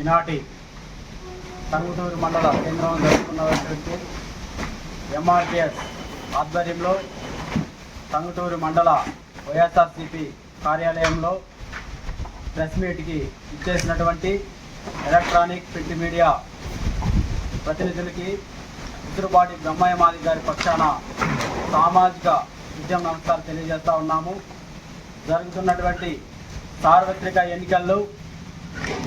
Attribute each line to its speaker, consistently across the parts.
Speaker 1: ఈనాటి టంగుటూరు మండల కేంద్రం జరుపుకున్నటువంటి ఎంఆర్పిఎస్ ఆధ్వర్యంలో తంగుటూరు మండల వైఎస్ఆర్సిపి కార్యాలయంలో ప్రెస్ మీట్కి ఇచ్చేసినటువంటి ఎలక్ట్రానిక్ ప్రింట్ మీడియా ప్రతినిధులకి ఉసురుపాటి బ్రహ్మయ్య మాది గారి పక్షాన సామాజిక ఉద్యమ నమస్కారం తెలియజేస్తా ఉన్నాము. జరుగుతున్నటువంటి సార్వత్రిక ఎన్నికల్లో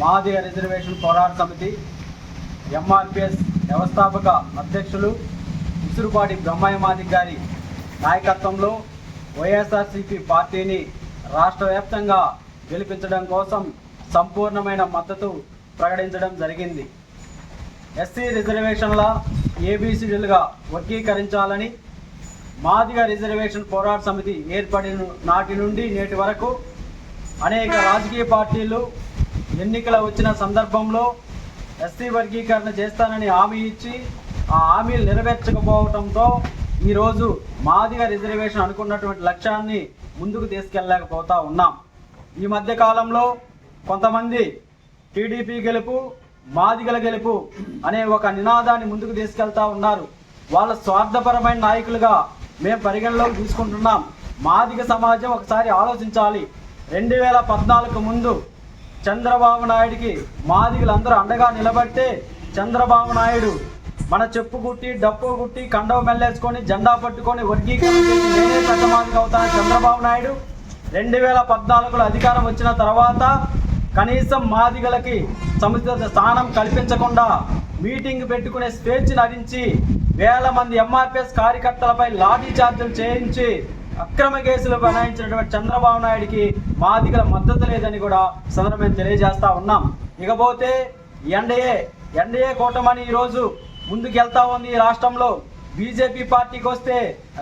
Speaker 1: మాదిగ రిజర్వేషన్ పోరాట సమితి ఎంఆర్పిఎస్ వ్యవస్థాపక అధ్యక్షులు ఉసురుపాటి బ్రహ్మయ్య మాదిగ గారి నాయకత్వంలో వైఎస్ఆర్సీపీ పార్టీని రాష్ట్ర వ్యాప్తంగా గెలిపించడం కోసం సంపూర్ణమైన మద్దతు ప్రకటించడం జరిగింది. ఎస్సీ రిజర్వేషన్ల ఏబీసీలుగా వర్గీకరించాలని మాదిగ రిజర్వేషన్ పోరాట సమితి ఏర్పడిన నాటి నుండి నేటి వరకు అనేక రాజకీయ పార్టీలు ఎన్నికల వచ్చిన సందర్భంలో ఎస్సీ వర్గీకరణ చేస్తానని హామీ ఇచ్చి ఆ హామీలు నెరవేర్చకపోవడంతో ఈరోజు మాదిగ రిజర్వేషన్ అనుకున్నటువంటి లక్ష్యాన్ని ముందుకు తీసుకెళ్ళలేకపోతా ఉన్నాం. ఈ మధ్య కాలంలో కొంతమంది టీడీపీ గెలుపు మాదిగల గెలుపు అనే ఒక నినాదాన్ని ముందుకు తీసుకెళ్తా ఉన్నారు. వాళ్ళ స్వార్థపరమైన నాయకులుగా మేము పరిగణలోకి తీసుకుంటున్నాం. మాదిగ సమాజం ఒకసారి ఆలోచించాలి. రెండు వేల పద్నాలుగు ముందు చంద్రబాబు నాయుడికి మాదిగలందరూ అండగా నిలబడితే చంద్రబాబు నాయుడు మన చెప్పు గుట్టి డప్పు కుట్టి కండవ మెల్లేసుకొని జెండా పట్టుకొని వర్గీకరణ చేసి నేనే పెద్ద మాదిగ అవుతాను చంద్రబాబు నాయుడు. రెండు వేల పద్నాలుగులో అధికారం వచ్చిన తర్వాత కనీసం మాదిగలకి సముచిత స్థానం కల్పించకుండా మీటింగ్ పెట్టుకునే స్వేచ్ఛను హరించి వేల మంది ఎంఆర్పిఎస్ కార్యకర్తలపై లాఠీ చార్జీలు చేయించి అక్రమ కేసులు బనాయించినటువంటి చంద్రబాబు నాయుడికి మాదిగల మద్దతు లేదని కూడా సందర్భం తెలియజేస్తా ఉన్నాం. ఇకపోతే ఎన్డీఏ ఎన్డీఏ కూటమని ఈరోజు ముందుకెళ్తా ఉంది ఈ రాష్ట్రంలో. బీజేపీ పార్టీకి వస్తే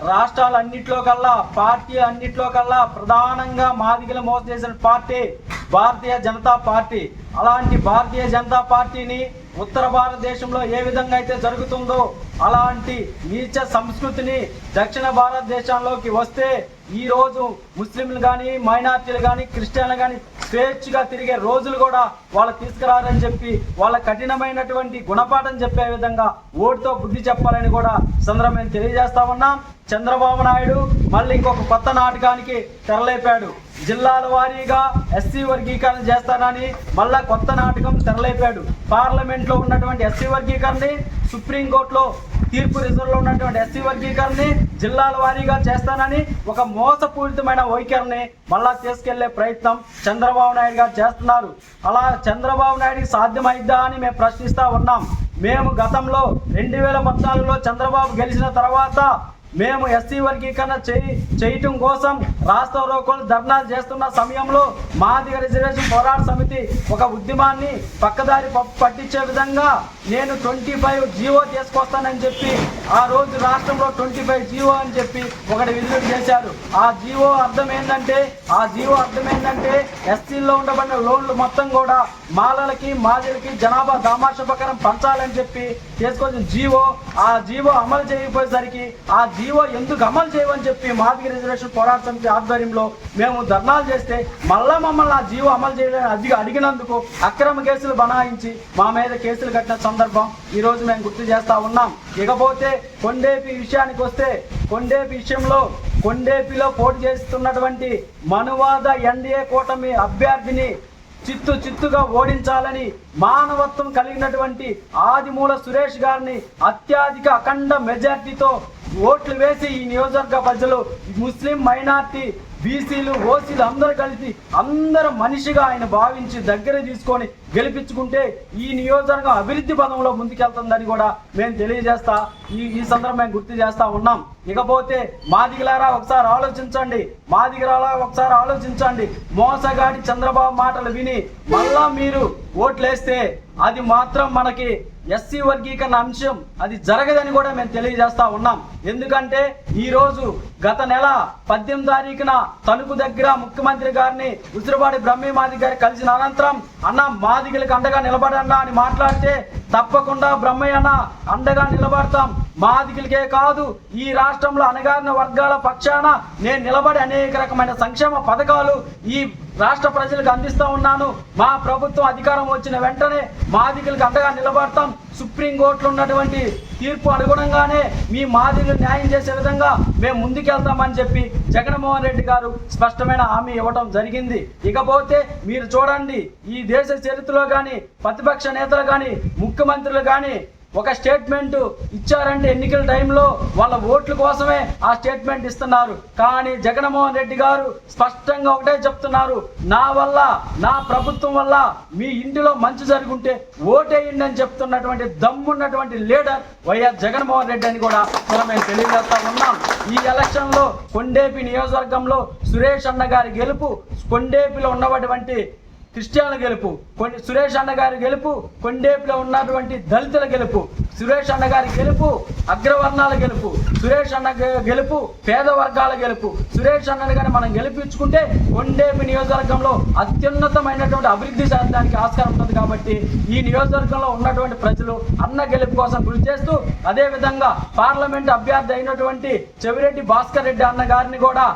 Speaker 1: రాష్ట్రాలన్నింటిలో కల్లా పార్టీ అన్నింటిలో కల్లా ప్రధానంగా మాదిగలు మోసం చేసిన పార్టీ భారతీయ జనతా పార్టీ. అలాంటి భారతీయ జనతా పార్టీని ఉత్తర భారతదేశంలో ఏ విధంగా అయితే జరుగుతుందో అలాంటి నీచ సంస్కృతిని దక్షిణ భారతదేశంలోకి వస్తే ఈ రోజు ముస్లింలు కానీ మైనార్టీలు కానీ క్రిస్టియన్లు కానీ స్వేచ్ఛగా తిరిగే రోజులు కూడా వాళ్ళు తీసుకురారని చెప్పి వాళ్ళ కఠినమైనటువంటి గుణపాఠం చెప్పే విధంగా ఓటుతో బుద్ధి చెప్పాలని కూడా సందర్భం తెలియజేస్తా ఉన్నాం. చంద్రబాబు నాయుడు మళ్ళీ ఇంకొక కొత్త నాటకానికి తెరలేపాడు. జిల్లాల వారీగా ఎస్సీ వర్గీకరణ చేస్తానని మళ్ళా కొత్త నాటకం తెరలేపాడు. పార్లమెంట్లో ఉన్నటువంటి ఎస్సీ వర్గీకరణని సుప్రీంకోర్టులో తీర్పు రిజర్వ్లో ఉన్నటువంటి ఎస్సీ వర్గీకరణని జిల్లాల వారీగా చేస్తానని ఒక మోసపూరితమైన వైఖరిని మళ్ళా తీసుకెళ్ళే ప్రయత్నం చంద్రబాబు నాయుడు గారు చేస్తున్నారు. అలా చంద్రబాబు నాయుడికి సాధ్యమైద్దా అని మేము ప్రశ్నిస్తా ఉన్నాం. మేము గతంలో రెండు వేల పద్నాలుగులో చంద్రబాబు గెలిచిన తర్వాత మేము ఎస్సీ వర్గీకరణ చేయి చేయటం కోసం రాష్ట్ర రోకోలు ధర్నాలు చేస్తున్న సమయంలో మాదిగ రిజర్వేషన్ పోరాట సమితి ఒక ఉద్యమాన్ని పక్కదారి ప- పట్టించే విధంగా నేను ట్వంటీ ఫైవ్ జీవో తీసుకొస్తానని చెప్పి ఆ రోజు రాష్ట్రంలో ట్వంటీ ఫైవ్ జీవో అని చెప్పి ఒకటి విడుదల చేశారు. ఆ జీవో అర్థం ఏంటంటే ఆ జీవో అర్థం ఏంటంటే ఎస్సీల్లో ఉండబడిన లోన్లు మొత్తం కూడా మాలలకి మాదిలకి జనాభా దామాష ప్రకారం పంచాలని చెప్పి తీసుకొచ్చిన జీవో ఆ జీవో అమలు చేయకపోయేసరికి ఆ జీవో ఎందుకు అమలు చేయమని చెప్పి మాదిగ రిజర్వేషన్ పోరాట సమితి ఆధ్వర్యంలో మేము ధర్నాలు చేస్తే మళ్ళా మమ్మల్ని ఆ జీవో అమలు చేయలేని అది అడిగినందుకు అక్రమ కేసులు బనాయించి మా మీద కేసులు కట్టిన సందర్భం ఈరోజు మేము గుర్తు చేస్తా ఉన్నాం. ఇకపోతే కొండేపి విషయానికి వస్తే కొండేపి విషయంలో కొండేపిలో పోటీ చేస్తున్నటువంటి మనువాద ఎన్డీఏ కూటమి అభ్యర్థిని చిత్తు చిత్తుగా ఓడించాలని మానవత్వం కలిగినటువంటి ఆదిమూల సురేష్ గారిని అత్యధిక అఖండ మెజార్టీతో ఓట్లు వేసి ఈ నియోజకవర్గ ప్రజలు ముస్లిం మైనార్టీ బీసీలు ఓసీలు అందరూ కలిసి అందరూ మనిషిగా ఆయన భావించి దగ్గర తీసుకొని గెలిపించుకుంటే ఈ నియోజకవర్గం అభివృద్ధి పదంలో ముందుకెళ్తుందని కూడా మేము తెలియజేస్తా ఈ ఈ సందర్భం మేము గుర్తు చేస్తా ఉన్నాం. ఇకపోతే మాదిగలారా ఒకసారి ఆలోచించండి మాదిగలారా ఒకసారి ఆలోచించండి. మోసగాడి చంద్రబాబు మాటలు విని మళ్ళా మీరు ఓట్లేస్తే అది మాత్రం మనకి ఎస్సీ వర్గీకరణ అంశం అది జరగదని కూడా మేము తెలియజేస్తా ఉన్నాం. ఎందుకంటే ఈరోజు గత నెల పద్దెనిమిది తారీఖున తణుకు దగ్గర ముఖ్యమంత్రి గారిని ఉసిరిపాటి బ్రహ్మమాది గారి కలిసిన అనంతరం అన్న మాదిగలకు అండగా నిలబడన్నా అని మాట్లాడితే తప్పకుండా బ్రహ్మయ్య అన్న అండగా నిలబడతాం. మాదిగలకే కాదు ఈ
Speaker 2: రాష్ట్రంలో అణగారిన వర్గాల పక్షాన నేను నిలబడి అనేక రకమైన సంక్షేమ పథకాలు ఈ రాష్ట్ర ప్రజలకు అందిస్తూ ఉన్నాను. మా ప్రభుత్వం అధికారం వచ్చిన వెంటనే మాదిగలకు అండగా నిలబడతాం. సుప్రీంకోర్టులో ఉన్నటువంటి తీర్పు అనుగుణంగానే మీ మాదిరిని న్యాయం చేసే విధంగా మేము ముందుకెళ్తామని చెప్పి జగన్మోహన్ రెడ్డి గారు స్పష్టమైన హామీ ఇవ్వడం జరిగింది. ఇకపోతే మీరు చూడండి ఈ దేశ చరిత్రలో కానీ ప్రతిపక్ష నేతలు కానీ ముఖ్యమంత్రులు కానీ ఒక స్టేట్మెంట్ ఇచ్చారంటే ఎన్నికల టైంలో వాళ్ళ ఓట్ల కోసమే ఆ స్టేట్మెంట్ ఇస్తున్నారు. కానీ జగన్మోహన్ రెడ్డి గారు స్పష్టంగా ఒకటే చెప్తున్నారు. నా వల్ల నా ప్రభుత్వం వల్ల మీ ఇంటిలో మంచి జరుగుంటే ఓటేయండి అని చెప్తున్నటువంటి దమ్మున్నటువంటి లీడర్ వైఎస్ జగన్మోహన్ రెడ్డి అని కూడా మనం మేము తెలియజేస్తా ఉన్నాం. ఈ ఎలక్షన్లో కొండేపి నియోజకవర్గంలో సురేష్ అన్న గారి గెలుపు కొండేపిలో ఉన్నటువంటి క్రిస్టియన్ల గెలుపు కొన్ని సురేష్ అన్న గారి గెలుపు కొండేపులో ఉన్నటువంటి దళితుల గెలుపు. సురేష్ అన్న గారి గెలుపు అగ్రవర్ణాల గెలుపు సురేష్ అన్న గెలుపు పేద వర్గాల గెలుపు. సురేష్ అన్నని కానీ మనం గెలిపించుకుంటే కొండేపి నియోజకవర్గంలో అత్యున్నతమైనటువంటి అభివృద్ధి సాధించడానికి ఆస్కారం ఉంటుంది కాబట్టి ఈ నియోజకవర్గంలో ఉన్నటువంటి ప్రజలు అన్న గెలుపు కోసం కృషి చేస్తూ అదేవిధంగా పార్లమెంట్ అభ్యర్థి అయినటువంటి చెవిరెడ్డి భాస్కర్ రెడ్డి అన్న గారిని కూడా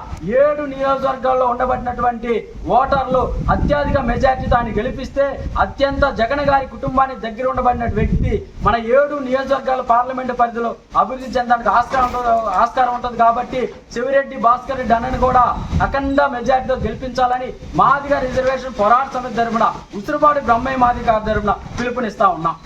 Speaker 2: ఏడు నియోజకవర్గాల్లో ఉండబడినటువంటి ఓటర్లు అత్యధిక మెజార్టీతో ఆయన గెలిపిస్తే అత్యంత జగన్ గారి కుటుంబానికి దగ్గర ఉండబడిన వ్యక్తి మన ఏడు నియోజకవర్గాలు పార్లమెంటు పరిధిలో అభివృద్ధి చెందడానికి ఆస్కారం ఉంటుంది ఆస్కారం ఉంటుంది కాబట్టి చెవిరెడ్డి భాస్కర్ రెడ్డి అన్నని కూడా అఖండ మెజార్టీతో గెలిపించాలని మాదిగా రిజర్వేషన్ పోరాట సమితి తరపున ఉసురుపాటి బ్రహ్మయ్య మాదిగా తరపున పిలుపునిస్తా ఉన్నాం.